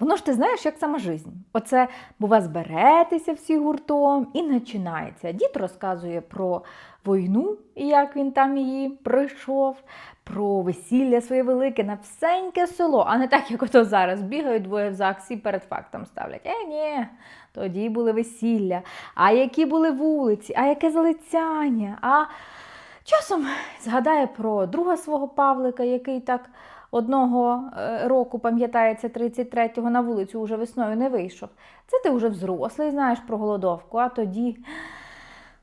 Воно ж ти знаєш, як сама жизнь. Оце, бува, зберетеся всі гуртом і починається. Дід розказує про війну, і як він там її пройшов, про весілля своє велике на всеньке село, а не так, як ото зараз бігають двоє в ЗАГСі перед фактом ставлять. Е, ні, тоді були весілля, а які були вулиці, а яке залицяння. А часом згадає про друга свого Павлика, який так одного е, року, пам'ятається, 33-го на вулицю уже весною не вийшов. Це ти вже взрослий, знаєш про голодовку, а тоді.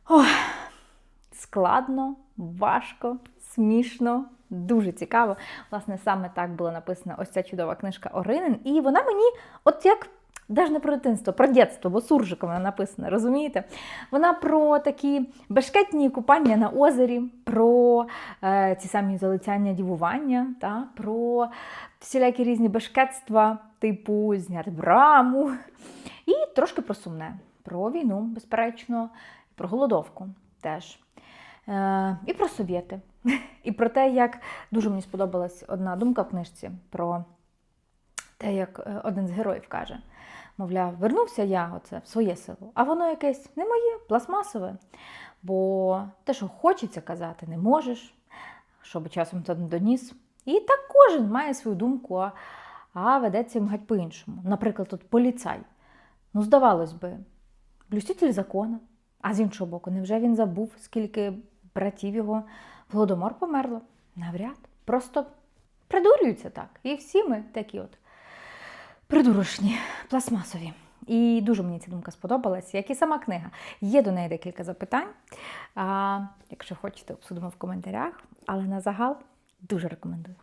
Ох, складно, важко, смішно, дуже цікаво. Власне, саме так була написана ось ця чудова книжка Оринин. І вона мені, от як. Навіть не про дитинство, про дитинство, бо суржиком вона написана, розумієте? Вона про такі бешкетні купання на озері, про е, ці самі залицяння дівування, та, про всілякі різні бешкетства, типу зняти браму. І трошки про сумне, про війну, безперечно, про голодовку теж. Е, і про совєти. І про те, як дуже мені сподобалась одна думка в книжці про те, як е, один з героїв каже: мовляв, вернувся я оце в своє село, а воно якесь не моє, пластмасове. Бо те, що хочеться казати, не можеш, щоб часом то не доніс. І так кожен має свою думку, а, а ведеться їм по-іншому. Наприклад, тут поліцай. Ну, здавалось би, блюститель закону. А з іншого боку, невже він забув, скільки братів його в Голодомор померло? Навряд. Просто придурюються так. І всі ми такі от придурочні, пластмасові. І дуже мені ця думка сподобалась, як і сама книга. Є до неї декілька запитань. А, якщо хочете, обсудимо в коментарях. Але на загал дуже рекомендую.